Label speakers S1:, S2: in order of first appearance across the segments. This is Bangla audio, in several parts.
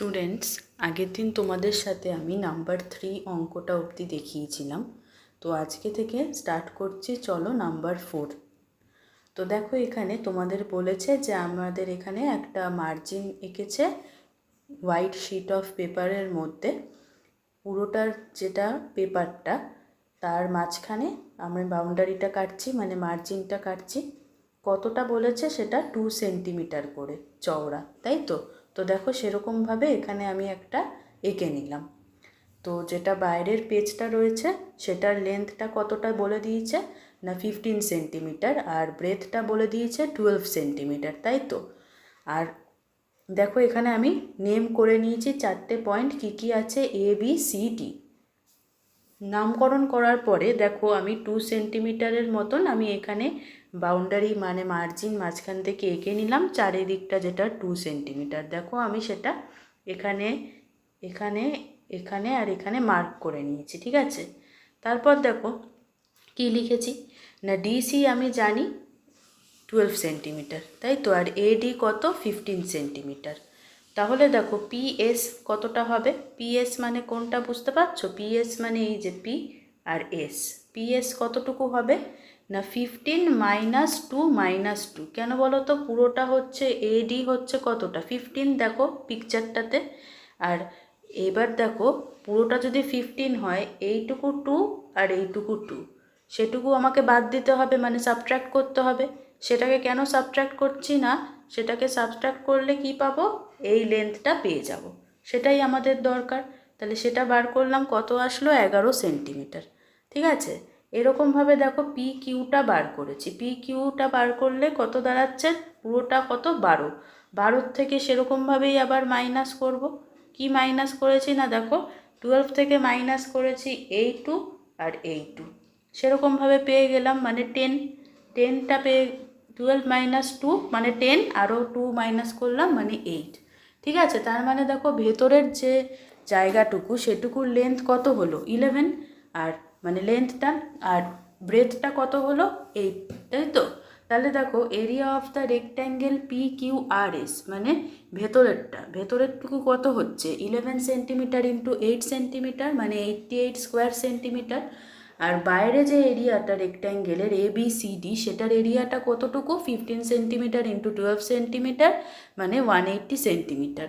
S1: স্টুডেন্টস আগের দিন তোমাদের সাথে আমি নাম্বার থ্রি অঙ্কটা অবধি দেখিয়েছিলাম। তো আজকে থেকে স্টার্ট করছি, চলো নাম্বার ফোর তো দেখো এখানে তোমাদের বলেছে যে আমাদের এখানে একটা মার্জিন এঁকেছে হোয়াইট শিট অফ পেপারের মধ্যে। পুরোটার যেটা পেপারটা তার মাঝখানে আমি বাউন্ডারিটা কাটছি মানে মার্জিনটা কাটছি। কতটা বলেছে সেটা টু সেন্টিমিটার করে চওড়া, তাই তো? তো দেখো সেরকমভাবে এখানে আমি একটা এঁকে নিলাম। তো যেটা বাইরের পেজটা রয়েছে, সেটার লেন্থটা কতটা বলে দিয়েছে? না ফিফটিন সেন্টিমিটার আর ব্রেথটা বলে দিয়েছে টুয়েলভ সেন্টিমিটার তাই তো? আর দেখো এখানে আমি নেম করে নিয়েছি চারটে পয়েন্ট কী কী আছে? এ বি সি ডি নামকরণ করার পরে দেখো আমি টু সেন্টিমিটারের মতন আমি এখানে বাউন্ডারি মানে মার্জিন মাঝখান থেকে এঁকে নিলাম, চারিদিকটা যেটা টু সেন্টিমিটার দেখো আমি সেটা এখানে এখানে এখানে আর এখানে মার্ক করে নিয়েছি, ঠিক আছে? তারপর দেখো কি লিখেছি? না ডিসি আমি জানি টুয়েলভ সেন্টিমিটার তাই তো? আর এডি কত? ফিফটিন সেন্টিমিটার তাহলে দেখো পিএস কতটা হবে? পিএস মানে কোনটা বুঝতে পারছ? পিএস মানে এই যে পি আর এস পিএস কতটুকু হবে? না fifteen minus two minus two কেন বলো তো পুরোটা হচ্ছে এডি হচ্ছে কতটা? ফিফটিন দেখো পিকচারটাতে আর এবার দেখো, পুরোটা যদি ফিফটিন হয়, এইটুকু টু আর এইটুকু টু সেটুকু আমাকে বাদ দিতে হবে মানে সাবট্র্যাক্ট করতে হবে। সেটাকে কেন সাবট্র্যাক্ট করছি না? সেটাকে সাবট্র্যাক্ট করলে কি পাবো? এই লেন্থটা পেয়ে যাব। সেটাই আমাদের দরকার। তাহলে সেটা বার করলাম, কত আসলো? এগারো সেন্টিমিটার ঠিক আছে? এরকমভাবে দেখো পি কিউটা বার করেছি। পি কিউটা বার করলে কত দাঁড়াচ্ছে? পুরোটা কত? বারো। বারোর থেকে সেরকমভাবেই আবার মাইনাস করব। কি মাইনাস করেছি না দেখো? টুয়েলভ থেকে মাইনাস করেছি এই টু আর এই টু সেরকমভাবে পেয়ে গেলাম মানে টেন টেনটা পেয়ে টুয়েলভ মাইনাস টু মানে টেন আরও টু মাইনাস করলাম মানে এইট ঠিক আছে? তার মানে দেখো ভেতরের যে জায়গাটুকু সেটুকুর লেন্থ কত হলো? ইলেভেন আর মানে লেন্থটা আর ব্রেথটা কত হলো? এইট তাই তো? তাহলে দেখো area of the rectangle P Q R S মানে ভেতরেরটা। ভেতরেরটুকু কত হচ্ছে? Eleven centimetre into eight centimetre মানে এইটটি এইট স্কোয়ার সেন্টিমিটার আর বাইরে যে এরিয়াটা রেক্ট্যাঙ্গেলের এ বি সি ডি সেটার এরিয়াটা কতটুকু? Fifteen centimetre into twelve centimetre মানে ওয়ান এইট্টি সেন্টিমিটার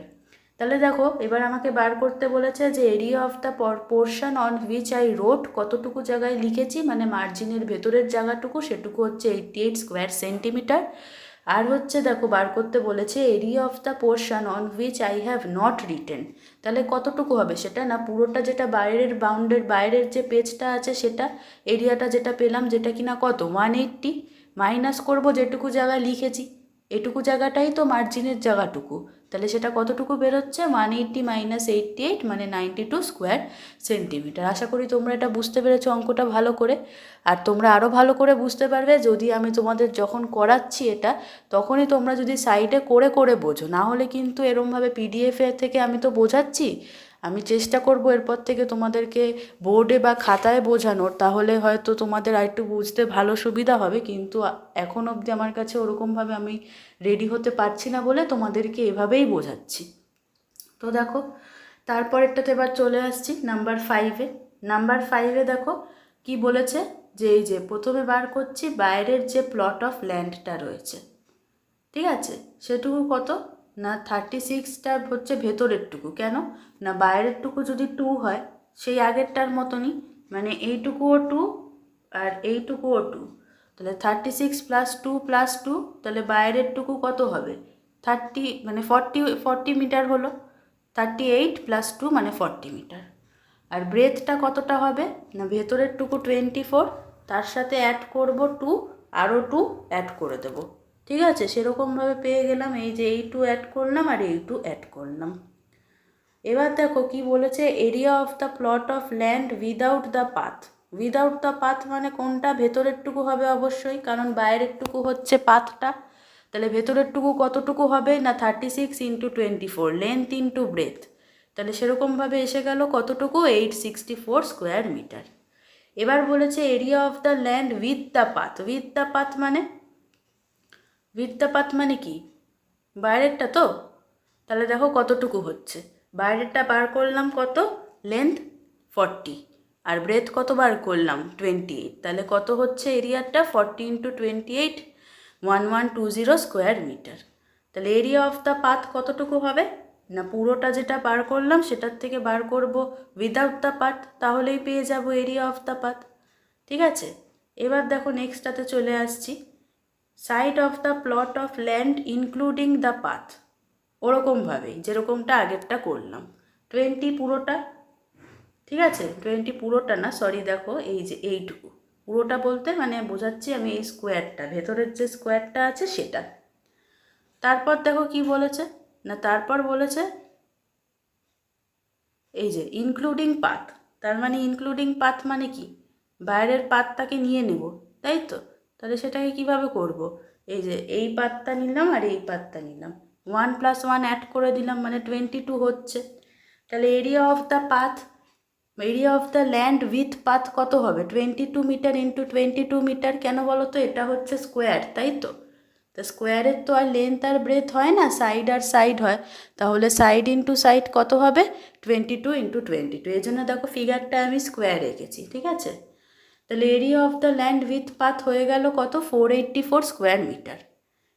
S1: তাহলে দেখো, এবার আমাকে বার করতে বলেছে যে area of the portion on which I wrote কতটুকু জায়গায় লিখেছি মানে মার্জিনের ভেতরের জায়গাটুকু, সেটুকু হচ্ছে এইটটি এইট স্কোয়ার সেন্টিমিটার আর হচ্ছে দেখো, বার করতে বলেছে area of the portion on which I have not written তাহলে কতটুকু হবে সেটা না, পুরোটা যেটা বাইরের বাউন্ডের বাইরের যে পেজটা আছে সেটা এরিয়াটা যেটা পেলাম, যেটা কিনা কত? ওয়ান এইট্টি মাইনাস করব যেটুকু জায়গায় লিখেছি, এটুকু জায়গাটাই তো মার্জিনের জায়গাটুকু। তাহলে সেটা কতটুকু বেরোচ্ছে? One eighty minus eighty eight মানে নাইনটি টু স্কোয়ার সেন্টিমিটার আশা করি তোমরা এটা বুঝতে পেরেছ অঙ্কটা ভালো করে। আর তোমরা আরও ভালো করে বুঝতে পারবে যদি আমি তোমাদের যখন করাচ্ছি এটা, তখনই তোমরা যদি সাইডে করে করে বোঝো। না হলে কিন্তু এরমভাবে পিডিএফের থেকে আমি তো বোঝাচ্ছি। আমি চেষ্টা করব এরপর থেকে তোমাদেরকে বোর্ডে বা খাতায় বোঝানোর, তাহলে হয়তো তোমাদের আর একটু বুঝতে ভালো সুবিধা হবে, কিন্তু এখন অবধি আমার কাছে ওরকমভাবে আমি রেডি হতে পারছি না বলে তোমাদেরকে এভাবেই বোঝাচ্ছি। তো দেখো, তারপরেরটাতে এবার চলে আসছি নাম্বার ফাইভে নাম্বার ফাইভে দেখো, কি বলেছে? যে এই যে প্রথমে বার করছি, বাইরের যে প্লট অফ ল্যান্ডটা রয়েছে। ঠিক আছে? সেটুকু কত? না থার্টি সিক্সটা হচ্ছে ভেতরেরটুকু, কেন? না বাইরেরটুকু যদি টু হয়, সেই আগেরটার মতনই মানে এইটুকুও টু আর এইটুকুও টু তাহলে thirty six plus two plus two তাহলে বাইরেরটুকু কত হবে? থার্টি মানে ফর্টি ফর্টি মিটার হলো। থার্টি এইট প্লাস টু মানে ফর্টি মিটার আর ব্রেথটা কতটা হবে? না ভেতরের টুকু টোয়েন্টি ফোর তার সাথে অ্যাড করব টু আরও টু অ্যাড করে দেবো। ঠিক আছে? সেরকমভাবে পেয়ে গেলাম। এই যে এই টু অ্যাড করলাম আর এই টু অ্যাড করলাম। এবার দেখো কি বলেছে? Area of the plot of land without the path without the path মানে কোনটা? ভেতরেরটুকু হবে অবশ্যই, কারণ বাইরেরটুকু হচ্ছে পাথটা। তাহলে ভেতরেরটুকু কতটুকু হবে? না thirty six into twenty four length into breadth তাহলে সেরকমভাবে এসে গেল কতটুকু? Eight sixty four square metre এবার বলেছে area of the land with the path with the path মানে? বৃত্তাপাত মানে কি? বাইরেরটা তো? তাহলে দেখো কতটুকু হচ্ছে। বাইরেরটা বার করলাম কত? লেন্থ ফর্টি আর ব্রেথ কত বার করলাম? টোয়েন্টি এইট তাহলে কত হচ্ছে এরিয়াটা? Forty into twenty eight one one two zero square metre তাহলে এরিয়া অফ দ্য পাথ কতটুকু হবে? না, পুরোটা যেটা বার করলাম, সেটার থেকে বার করব উইদাউট দ্য পাথ তাহলেই পেয়ে যাব এরিয়া অফ দ্য পাথ ঠিক আছে? এবার দেখো নেক্সটটাতে চলে আসছি। Side of the plot of land including the path ওরকমভাবেই যেরকমটা আগেরটা করলাম। টোয়েন্টি পুরোটা? ঠিক আছে? টোয়েন্টি পুরোটা না সরি দেখো, এই যে এইটুকু। পুরোটা বলতে মানে বোঝাচ্ছি আমি এই স্কোয়ারটা ভেতরের যে স্কোয়ারটা আছে সেটা। তারপর দেখো কি বলেছে? না, তারপর বলেছে, এই যে ইনক্লুডিং পাথ তার মানে ইনক্লুডিং পাথ মানে কি? বাইরের পাতটাকে নিয়ে নেব, তাই তো? তাহলে সেটাকে কীভাবে করব? এই যে এই পাতটা নিলাম আর এই পাতটা নিলাম। ওয়ান প্লাস ওয়ান অ্যাড করে দিলাম মানে টোয়েন্টি টু হচ্ছে। তাহলে area of the path area of the land with path কত হবে? Twenty two metre into twenty two metre কেন বলো তো এটা হচ্ছে স্কোয়ার তাই তো? তা স্কোয়ারের তো আর লেন্থ আর ব্রেথ হয় না সাইড আর সাইড হয়। তাহলে সাইড ইন্টু সাইড কত হবে? Twenty two into twenty two এই জন্য দেখো ফিগারটা আমি স্কোয়ার রেখেছি, ঠিক আছে? তাহলে area of the land with path হয়ে গেল কত? Four eighty four square metre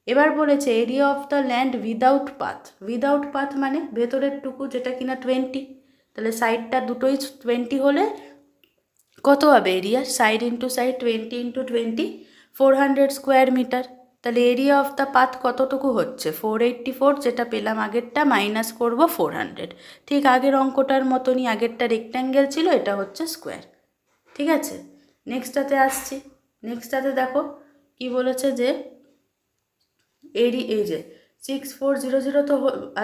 S1: এবার বলেছে area of the land without path without path মানে ভেতরের টুকু যেটা কিনা টোয়েন্টি তাহলে সাইডটা দুটোই টোয়েন্টি হলে কত হবে? Area side into side twenty into twenty four hundred square metre তাহলে এরিয়া অফ দ্য পাথ কতটুকু হচ্ছে? ফোর এইট্টি ফোর যেটা পেলাম আগেরটা মাইনাস করব ফোর হান্ড্রেড ঠিক আগের অঙ্কটার মতনই আগেরটা রেক্ট্যাঙ্গেল ছিল, এটা হচ্ছে স্কোয়ার ঠিক আছে? নেক্সটটাতে আসছি। নেক্সটটাতে দেখো কি বলেছে যে এরি এই যে সিক্স ফোর জিরো জিরো তো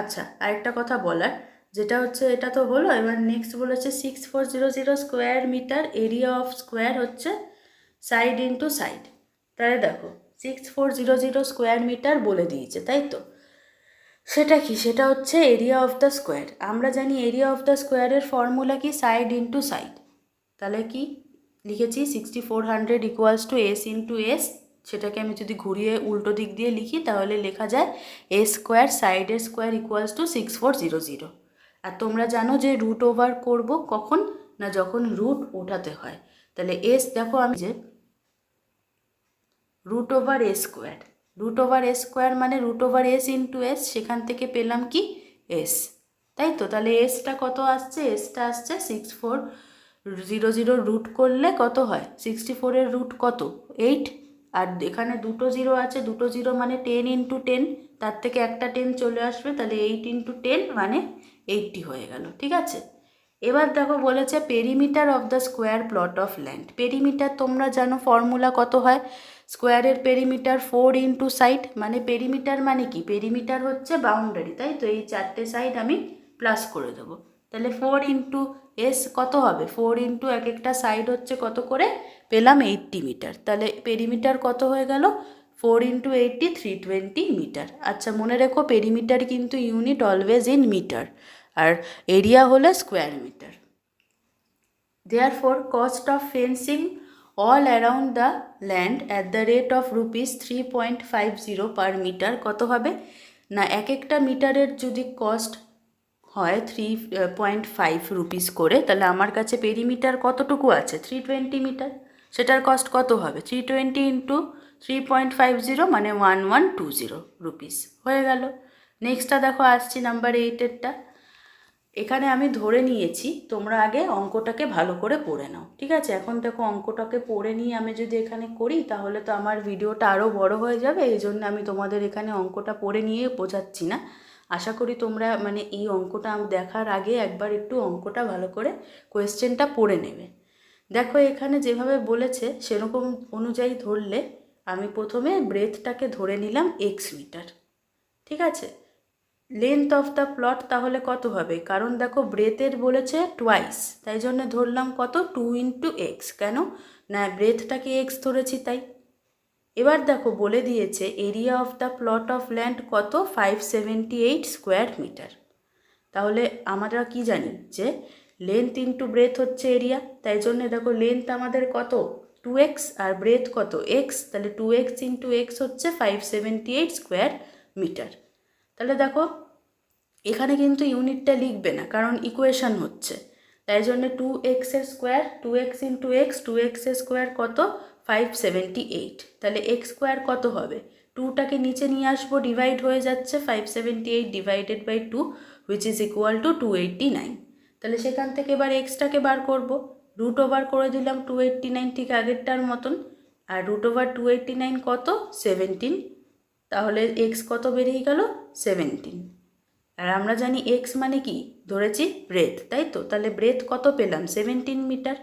S1: আচ্ছা আরেকটা কথা বলার। যেটা হচ্ছে এটা তো হলো, এবার নেক্সট বলেছে six four zero zero square metre area of square হচ্ছে সাইড ইন্টু সাইড তাহলে দেখো six four zero zero square metre বলে দিয়েছে, তাই তো? সেটা কি? সেটা হচ্ছে এরিয়া অফ দ্য স্কোয়ার আমরা জানি এরিয়া অফ দ্য স্কোয়ারের ফর্মুলা কি? সাইড ইন্টু সাইড তাহলে কি? লিখেছি sixty four hundred equals to S into S সেটাকে আমি যদি ঘুরিয়ে উল্টো দিক দিয়ে লিখি, তাহলে লেখা যায় এ স্কোয়ার সাইডের square equals to six four zero zero আর তোমরা জানো যে রুট ওভার করব কখন না যখন রুট ওঠাতে হয়? তাহলে এস দেখো আমি যে root over A square root over A square মানে root over S into S সেখান থেকে পেলাম কি? এস তাই তো? তাহলে এসটা কত আসছে? এসটা আসছে six four zero zero root করলে কত হয়? সিক্সটি ফোরের রুট কত? এইট আর এখানে দুটো জিরো আছে, দুটো জিরো মানে টেন ইন্টু টেন তার থেকে একটা টেন চলে আসবে, তাহলে এইট ইন্টু টেন মানে এইটটি হয়ে গেল, ঠিক আছে? এবার দেখো বলেছে perimeter of the square plot of land perimeter তোমরা জানো ফর্মুলা কত হয়? স্কোয়ারের পেরিমিটার ফোর ইন্টু সাইড মানে পেরিমিটার মানে কি? পেরিমিটার হচ্ছে বাউন্ডারি তাই তো? এই চারটে সাইড আমি প্লাস করে দেবো। তাহলে ফোর ইন্টু এস কত হবে? ফোর ইন্টু এক একটা সাইড হচ্ছে কত করে? পেলাম এইটটি মিটার তাহলে পেরিমিটার কত হয়ে গেল? Four into eighty three twenty metre আচ্ছা মনে রেখো পেরিমিটার কিন্তু ইউনিট অলওয়েজ ইন মিটার আর এরিয়া হলো square metre therefore cost of fencing all around the land at the rate of rupees three point five zero per metre কত হবে? না, এক একটা মিটারের যদি কস্ট হয় থ্রি পয়েন্ট ফাইভ রুপিস করে, তাহলে আমার কাছে পেরিমিটার কতটুকু আছে? থ্রি টোয়েন্টি মিটার সেটার কস্ট কত হবে? Three twenty into three point five zero মানে one one two zero rupees হয়ে গেল। নেক্সটটা দেখো, আসছি নাম্বার এইটেরটা এখানে আমি ধরে নিয়েছি, তোমরা আগে অঙ্কটাকে ভালো করে পড়ে নাও। ঠিক আছে? এখন দেখো, অঙ্কটাকে পড়ে নিয়ে আমি যদি এখানে করি, তাহলে তো আমার ভিডিওটা আরও বড় হয়ে যাবে। এই জন্য আমি তোমাদের এখানে অঙ্কটা পড়ে নিয়ে বোঝাচ্ছি না। আশা করি তোমরা মানে এই অঙ্কটা দেখার আগে একবার একটু অঙ্কটা ভালো করে কোয়েশ্চেনটা পড়ে নেবে। দেখো এখানে যেভাবে বলেছে সেরকম অনুযায়ী ধরলে আমি প্রথমে ব্রেথটাকে ধরে নিলাম এক্স মিটার ঠিক আছে? লেন্থ অফ দ্য প্লট তাহলে কত হবে? কারণ দেখো ব্রেথের বলেছে টুয়াইস তাই জন্য ধরলাম কত? টু ইন্টু এক্স কেন? না ব্রেথটাকে এক্স ধরেছি তাই। এবার দেখো বলে দিয়েছে area of the plot of land কত? Five seventy eight square metre তাহলে আমরা কি জানি? যে লেন্থ ইন্টু ব্রেথ হচ্ছে এরিয়া তাই জন্য দেখো লেন্থ আমাদের কত? টু এক্স আর ব্রেথ কত? এক্স তাহলে টু এক্স ইন্টু এক্স হচ্ছে five seventy eight square metre তাহলে দেখো, এখানে কিন্তু ইউনিটটা লিখবে না, কারণ ইকুয়েশন হচ্ছে। তাই জন্য টু এক্সের square two X into X two এক্সের স্কোয়ার কত? ফাইভ সেভেন্টি এইট তাহলে এক্স স্কোয়ার কত হবে? টুটাকে নিচে নিয়ে আসব ডিভাইড হয়ে যাচ্ছে five seventy eight divided by two which is equal to two eighty nine তাহলে সেখান থেকে এবার এক্সটাকে বার করব। রুট ওভার করে দিলাম টু এইট্টি নাইন ঠিক আগেরটার মতন। আর root over two eighty nine কত? সেভেন্টিন তাহলে এক্স কত বেরিয়ে গেল? সেভেন্টিন আর আমরা জানি এক্স মানে কি? ধরেছি ব্রেথ তাই তো? তাহলে ব্রেথ কত পেলাম? সেভেন্টিন মিটার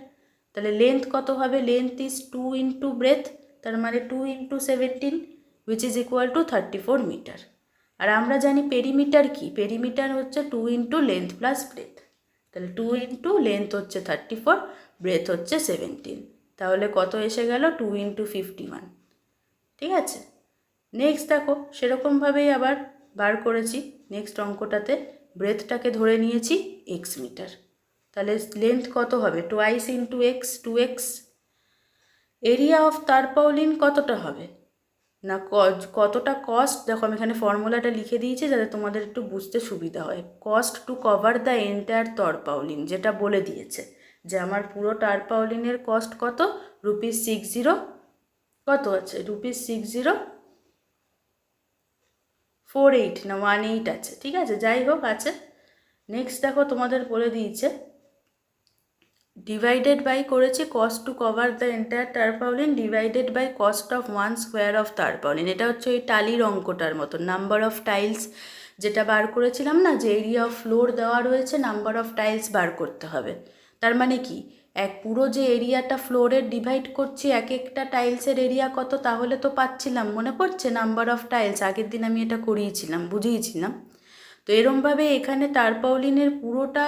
S1: তাহলে লেন্থ কত হবে? Length is two into breadth তার মানে two into seventeen which is equal to thirty four metre আর আমরা জানি পেরিমিটার কি? পেরিমিটার হচ্ছে two into length plus breadth তাহলে টু ইন্টু লেন্থ হচ্ছে থার্টি ফোর ব্রেথ হচ্ছে সেভেন্টিন তাহলে কত এসে গেল? টু ইন্টু ফিফটি ওয়ান ঠিক আছে? নেক্সট দেখো সেরকমভাবেই আবার বার করেছি। নেক্সট অঙ্কটাতে ব্রেথটাকে ধরে নিয়েছি এক্স মিটার তাহলে লেন্থ কত হবে? Twice into x two x area of tarpaulin কতটা হবে? না কতটা কস্ট দেখো, আমি এখানে ফর্মুলাটা লিখে দিয়েছি যাতে তোমাদের একটু বুঝতে সুবিধা হয়। Cost to cover the entire tarpaulin যেটা বলে দিয়েছে যে আমার পুরো টারপাউলিনের কস্ট কত? রুপিস সিক্স জিরো কত আছে? Rupees six zero four eight না ওয়ান এইট আছে। ঠিক আছে? যাই হোক, আছে। নেক্সট দেখো, তোমাদের বলে দিয়েছে ডিভাইডেড বাই করেছি cost to cover the entire tarpaulin divided by cost of one square of tarpaulin এটা হচ্ছে ওই টালির অঙ্কটার মতো নাম্বার অফ টাইলস যেটা বার করেছিলাম না, যে এরিয়া অফ ফ্লোর দেওয়া রয়েছে নাম্বার অফ টাইলস বার করতে হবে। তার মানে কি? এক পুরো যে এরিয়াটা ফ্লোরের ডিভাইড করছি, এক একটা টাইলসের এরিয়া কত, তাহলে তো পাচ্ছিলাম, মনে পড়ছে? নাম্বার অফ টাইলস আগের দিন আমি এটা করিয়েছিলাম, বুঝিয়েছিলাম। তো এরমভাবে এখানে টারপাউলিনের পুরোটা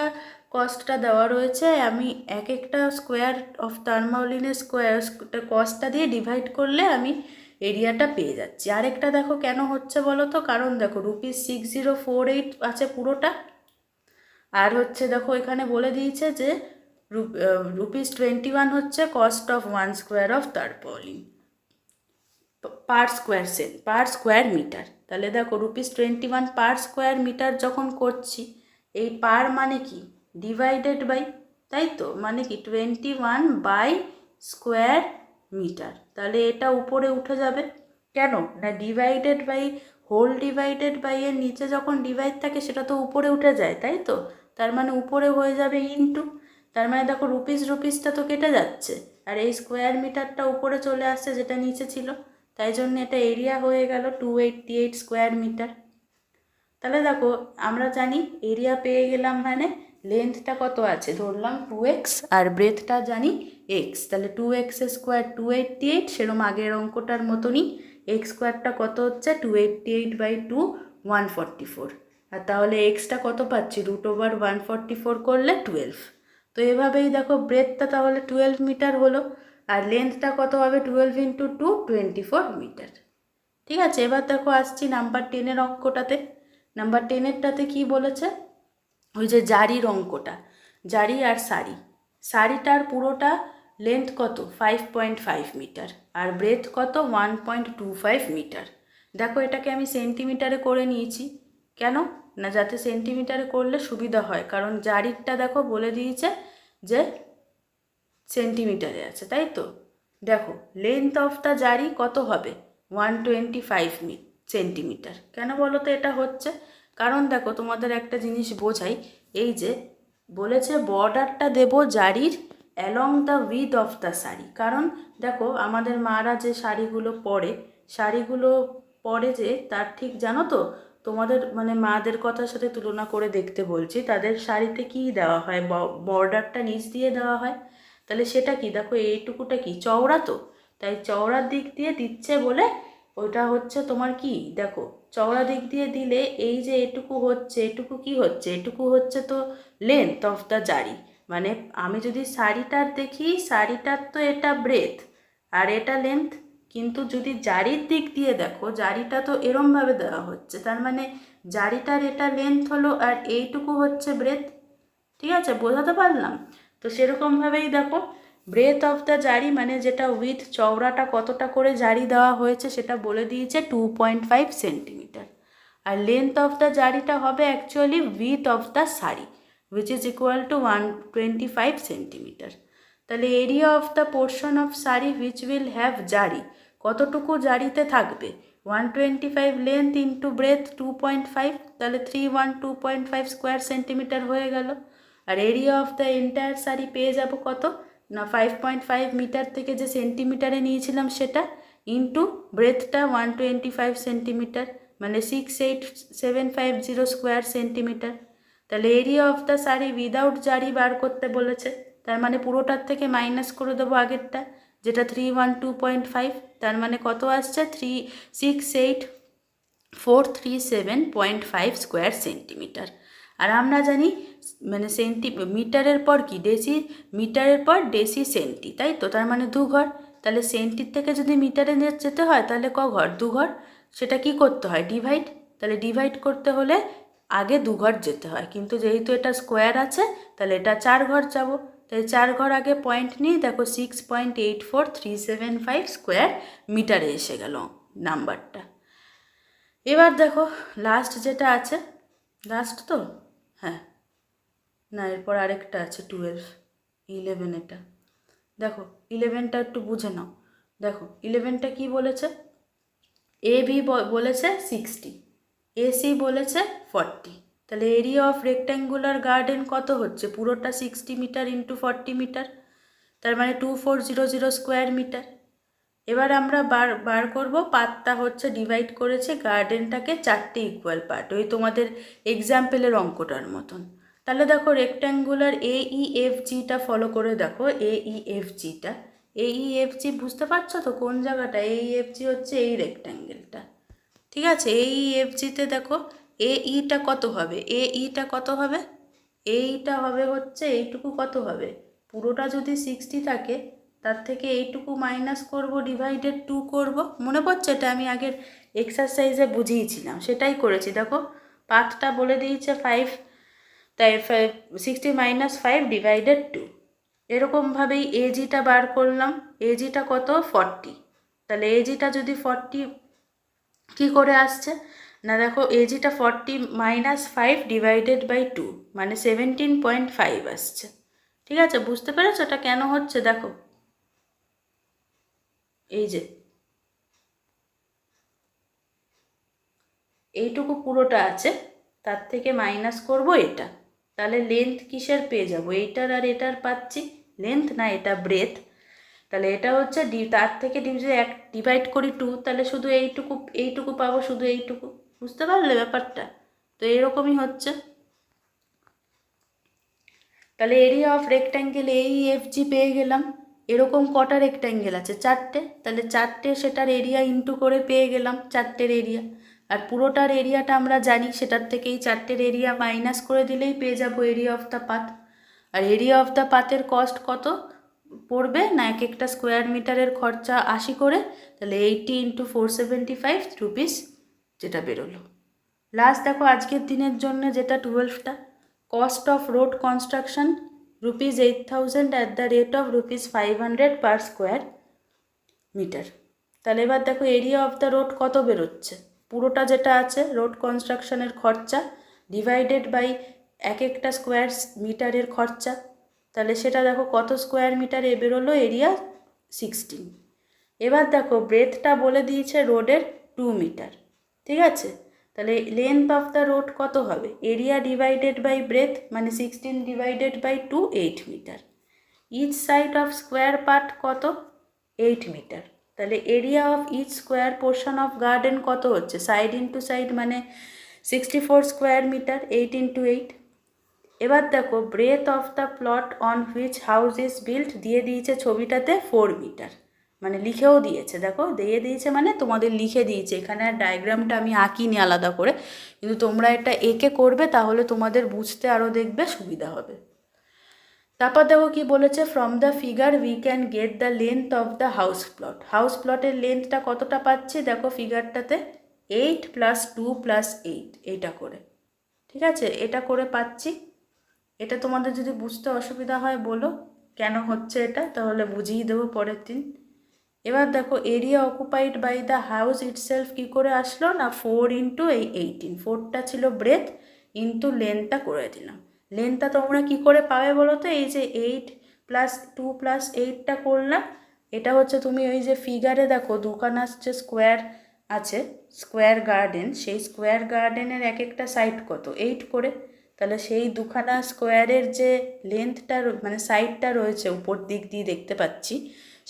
S1: কস্টটা দেওয়া রয়েছে, আমি এক একটা স্কোয়ার অফ টার্মাউলিনের স্কোয়ার কস্টটা দিয়ে ডিভাইড করলে আমি এরিয়াটা পেয়ে যাচ্ছি। আরেকটা দেখো কেন হচ্ছে বলো তো? কারণ দেখো rupees six zero four eight আছে পুরোটা। আর হচ্ছে দেখো এখানে বলে দিয়েছে যে রুপিস টোয়েন্টি ওয়ান হচ্ছে cost of one square of tarpaulin per square cell per square metre তাহলে দেখো rupees twenty one per square metre যখন করছি, এই পার মানে কি? ডিভাইডেড বাই তাই তো? মানে কি? Twenty one by square metre তাহলে এটা উপরে উঠে যাবে। কেন? না divided by whole divided by এর নিচে যখন ডিভাইড থাকে, সেটা তো উপরে উঠে যায়, তাই তো? তার মানে উপরে হয়ে যাবে ইনটু তার মানে দেখো রুপিস রুপিসটা তো কেটে যাচ্ছে। আর এই স্কোয়ার মিটারটা উপরে চলে আসছে, যেটা নিচে ছিল। তাই জন্য এটা এরিয়া হয়ে গেল two eighty eight square metre তাহলে দেখো, আমরা জানি এরিয়া পেয়ে গেলাম মানে লেন্থটা কত আছে? ধরলাম টু এক্স আর ব্রেথটা জানি এক্স তাহলে two x square two eighty eight সেরম আগের অঙ্কটার মতনই এক্স স্কোয়ারটা কত হচ্ছে? Two eighty eight by two one forty four আর তাহলে এক্সটা কত পাচ্ছি? Root over one forty four করলে টুয়েলভ তো এভাবেই দেখো ব্রেথটা তাহলে টুয়েলভ মিটার হলো আর লেন্থটা কত হবে? Twelve into two twenty four metre ঠিক আছে? এবার দেখো আসছি নাম্বার টেনের অঙ্কটাতে। নাম্বার টেনেরটাতে কি বলেছে? ওই যে জারির অঙ্কটা জারি আর শাড়ি শাড়িটার পুরোটা লেন্থ কত? ফাইভ পয়েন্ট ফাইভ মিটার আর ব্রেথ কত? One point two five metre দেখো এটাকে আমি সেন্টিমিটারে করে নিয়েছি। কেন? না, যাতে সেন্টিমিটারে করলে সুবিধা হয়। কারণ জারিরটা দেখো বলে দিয়েছে যে সেন্টিমিটারে আছে, তাই তো? দেখো লেন্থ অফ দ্য জারি কত হবে? ওয়ান টোয়েন্টি ফাইভ সেন্টিমিটার কেন বলো তো এটা হচ্ছে? কারণ দেখো তোমাদের একটা জিনিস বোঝাই, এই যে বলেছে বর্ডারটা দেব জারির along the width of the sari. কারণ দেখো আমাদের মারা যে শাড়িগুলো পরে শাড়িগুলো পরে যে তার ঠিক জানো তো? তোমাদের মানে মাদের কথার সাথে তুলনা করে দেখতে বলছি, তাদের শাড়িতে কি দেওয়া হয়? বর্ডারটা নিচ দিয়ে দেওয়া হয়। তাহলে সেটা কি? দেখো এইটুকুটা কি? চওড়া তো? তাই চওড়ার দিক দিয়ে দিচ্ছে বলে ওটা হচ্ছে তোমার কি? দেখো, চওড়া দিক দিয়ে দিলে এই যে এটুকু হচ্ছে, এটুকু কি হচ্ছে? এটুকু হচ্ছে তো লেন্থ অফ দ্য জারি। মানে আমি যদি শাড়িটার দেখি, শাড়িটার তো এটা ব্রেথ আর এটা লেন্থ কিন্তু যদি জারির দিক দিয়ে দেখো, জারিটা তো এরমভাবে দেওয়া হচ্ছে। তার মানে জারিটার এটা লেন্থ হলো আর এইটুকু হচ্ছে ব্রেথ ঠিক আছে? বোঝাতে পারলাম? তো সেরকমভাবেই দেখো ব্রেথ অফ দ্য জারি মানে যেটা উইথ চওড়াটা কতটা করে জারি দেওয়া হয়েছে সেটা বলে দিয়েছে টু পয়েন্ট ফাইভ সেন্টিমিটার আর লেন্থ অফ দ্য জারিটা হবে actually width of the sari which is equal to one twenty five centimetre তাহলে area of the portion of sari which will have zari কতটুকু জারিতে থাকবে? One twenty five length into breadth two point five তাহলে three one two point five square centimetre হয়ে গেল। আর area of the entire sari পেয়ে যাব কত? না ফাইভ পয়েন্ট ফাইভ মিটার থেকে যে সেন্টিমিটারে নিয়েছিলাম সেটা ইন্টু ব্রেথটা ওয়ান টোয়েন্টি ফাইভ সেন্টিমিটার মানে six eight seven five zero square centimetre তাহলে area of the sari without zari বার করতে বলেছে। তার মানে পুরোটার থেকে মাইনাস করে দেবো আগেরটা, যেটা three one two point five তার মানে কত আসছে? Three six eight four three seven point five square centimetre আর আমরা জানি মানে সেন্টি মিটারের পর কি? ডেসি মিটারের পর ডেসি সেন্টি তাই তো? তার মানে দু ঘর। তাহলে সেন্টির থেকে যদি মিটারে যেতে হয়, তাহলে ক ঘর? দু ঘর। সেটা কি করতে হয়? ডিভাইড তাহলে ডিভাইড করতে হলে আগে দু ঘর যেতে হয়। কিন্তু যেহেতু এটা স্কোয়ার আছে, তাহলে এটা চার ঘর যাব তাই চার ঘর আগে পয়েন্ট নিয়ে দেখো six point eight four three seven five square মিটারে এসে গেল নাম্বারটা এবার দেখো লাস্ট যেটা আছে লাস্ট তো? হ্যাঁ। না, এরপর আরেকটা আছে টুয়েলভ ইলেভেন এটা। দেখো ইলেভেনটা একটু বুঝে নাও। দেখো ইলেভেনটা কি বলেছে? এ বি, বলেছে সিক্সটি এসি বলেছে ফর্টি তাহলে এরিয়া অফ রেক্ট্যাঙ্গুলার গার্ডেন কত হচ্ছে? পুরোটা sixty metre into forty metre তার মানে two four zero zero square metre এবার আমরা বার বার করব, পাতটা হচ্ছে ডিভাইড করেছে গার্ডেনটাকে চারটে ইকুয়াল পার্ট ওই তোমাদের এক্সাম্পলের অঙ্কটার মতন। তাহলে দেখো রেক্ট্যাঙ্গুলার এ ই এফ জিটা ফলো করে দেখো এ ই এফ জিটা এ ই এফ জি বুঝতে পারছ তো কোন জায়গাটা? এ ই এফ জি হচ্ছে এই রেক্ট্যাঙ্গেলটা ঠিক আছে? এ ই এফ জিতে দেখো এ ইটা কত হবে? এ ইটা কত হবে? এইটা হবে হচ্ছে এইটুকু কত হবে? পুরোটা যদি সিক্সটি থাকে, তার থেকে এইটুকু মাইনাস করব ডিভাইডেড টু করব। মনে পড়ছে এটা? আমি আগের এক্সারসাইজে বুঝিয়েছিলাম, সেটাই করেছি। দেখো পাথটা বলে দিয়েছে ফাইভ তাই five sixty minus five divided two এরকমভাবেই এজিটা বার করলাম। এজিটা কত? ফর্টি তাহলে এজিটা যদি ফর্টি কী করে আসছে? না দেখো এজিটা forty minus five divided by two মানে সেভেন্টিন পয়েন্ট ফাইভ আসছে। ঠিক আছে? বুঝতে পেরেছ? ওটা কেন হচ্ছে? দেখো। এই যে। এইটুকু পুরোটা আছে। তার থেকে মাইনাস করব এটা। তাহলে লেন্থ কিসের পেয়ে যাব? এইটার আর এটার পাচ্ছি। লেন্থ না, এটা ব্রেথ তাহলে এটা হচ্ছে ডি তার থেকে যদি এক ডিভাইড করি টু তাহলে শুধু এইটুকু এইটুকু পাবো, শুধু এইটুকু। বুঝতে পারলে ব্যাপারটা? তো এরকমই হচ্ছে। তাহলে area of rectangle E F G পেয়ে গেলাম। এরকম কটা রেক্ট্যাঙ্গেল আছে? চারটে? তাহলে চারটে সেটার এরিয়া ইন্টু করে পেয়ে গেলাম, চারটের এরিয়া আর পুরোটার এরিয়াটা আমরা জানি, সেটার থেকেই চারটের এরিয়া মাইনাস করে দিলেই পেয়ে যাব এরিয়া অফ দ্য পাথ আর এরিয়া অফ দ্য পাথের কস্ট কত? পড়বে না এক একটা স্কোয়ার মিটারের খরচা আশি করে? তাহলে eighty into four seventy five rupees যেটা বেরোলো। লাস্ট দেখো আজকের দিনের জন্য যেটা টুয়েলভটা cost of road construction rupees eight thousand at the rate of rupees five hundred per square metre তাহলে এবার দেখো এরিয়া অফ দ্য রোড কত বেরোচ্ছে? পুরোটা যেটা আছে রোড কনস্ট্রাকশনের খরচা ডিভাইডেড বাই এক একটা স্কোয়ার মিটারের খরচা। তাহলে সেটা দেখো কত স্কোয়ার মিটার এ বেরোলো? এরিয়া সিক্সটিন এবার দেখো ব্রেথটা বলে দিয়েছে রোডের টু মিটার ঠিক আছে? তাহলে লেন্থ অফ দ্য রোড কত হবে? এরিয়া ডিভাইডেড বাই ব্রেথ মানে sixteen divided by two eight metre each side of square part কত? এইট মিটার তাহলে area of each square portion of garden কত হচ্ছে? সাইড ইন্টু সাইড মানে sixty four square metre eight into eight এবার দেখো breadth of the plot on which house is built দিয়ে দিয়েছে ছবিটাতে ফোর মিটার মানে লিখেও দিয়েছে, দেখো, দিয়ে দিয়েছে মানে তোমাদের লিখে দিয়েছে। এখানে আর ডায়াগ্রামটা আমি আঁকিনি আলাদা করে। কিন্তু তোমরা এটা এঁকে করবে, তাহলে তোমাদের বুঝতে আরও দেখবে সুবিধা হবে। তারপর দেখো কি বলেছে from the figure we can get the length of the house plot house প্লটের লেন্থটা কতটা পাচ্ছি? দেখো ফিগারটাতে eight plus two plus eight এইটা করে। ঠিক আছে? এটা করে পাচ্ছি। এটা তোমাদের যদি বুঝতে অসুবিধা হয় বলো, কেন হচ্ছে এটা? তাহলে বুঝিয়ে দেবো পরের দিন। এবার দেখো area occupied by the house itself কী করে আসলো? না ফোর ইন্টু এই এইটিন ফোরটা ছিল ব্রেথ ইন্টু লেন্থটা করে দিলাম। লেন্থটা তোমরা কি করে পাবে বলো তো এই যে এইট প্লাস টু প্লাস এইটটা করলাম। এটা হচ্ছে তুমি ওই যে ফিগারে দেখো, দুখানা হচ্ছে স্কোয়ার আছে স্কোয়ার গার্ডেন সেই স্কোয়ার গার্ডেনের এক একটা সাইড কত? এইট করে। তাহলে সেই দুখানা স্কোয়ারের যে লেন্থটা মানে সাইডটা রয়েছে উপর দিক দিয়ে দেখতে পাচ্ছি,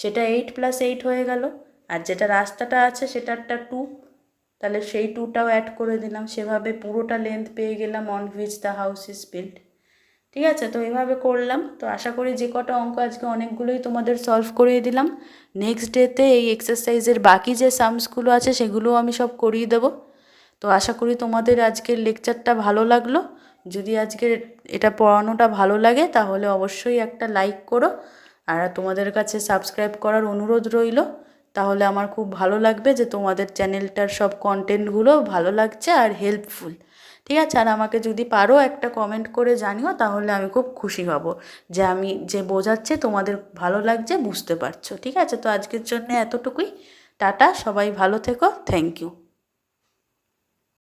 S1: সেটা এইট প্লাস এইট হয়ে গেল। আর যেটা রাস্তাটা আছে সেটারটা টু তাহলে সেই টুটাও অ্যাড করে দিলাম। সেভাবে পুরোটা লেন্থ পেয়ে গেলাম। On which the house is build ঠিক আছে? তো এভাবে করলাম। তো আশা করি যে কটা অঙ্ক আজকে অনেকগুলোই তোমাদের সলভ করিয়ে দিলাম। নেক্সট ডেতে এই এক্সারসাইজের বাকি যে সামসগুলো আছে, সেগুলোও আমি সব করিয়ে দেবো। তো আশা করি তোমাদের আজকের লেকচারটা ভালো লাগল। যদি আজকের এটা পড়ানোটা ভালো লাগে, তাহলে অবশ্যই একটা লাইক করো। আর তোমাদের কাছে সাবস্ক্রাইব করার অনুরোধ রইল। তাহলে আমার খুব ভালো লাগবে যে তোমাদের চ্যানেলটার সব কন্টেন্টগুলো ভালো লাগছে আর হেল্পফুল ঠিক আছে? আর আমাকে যদি পারো একটা কমেন্ট করে জানিও, তাহলে আমি খুব খুশি হব যে আমি যে বোঝাচ্ছে তোমাদের ভালো লাগছে, বুঝতে পারছ। ঠিক আছে? তো আজকের জন্য এতটুকুই। টাটা, সবাই ভালো থেকো। Thank you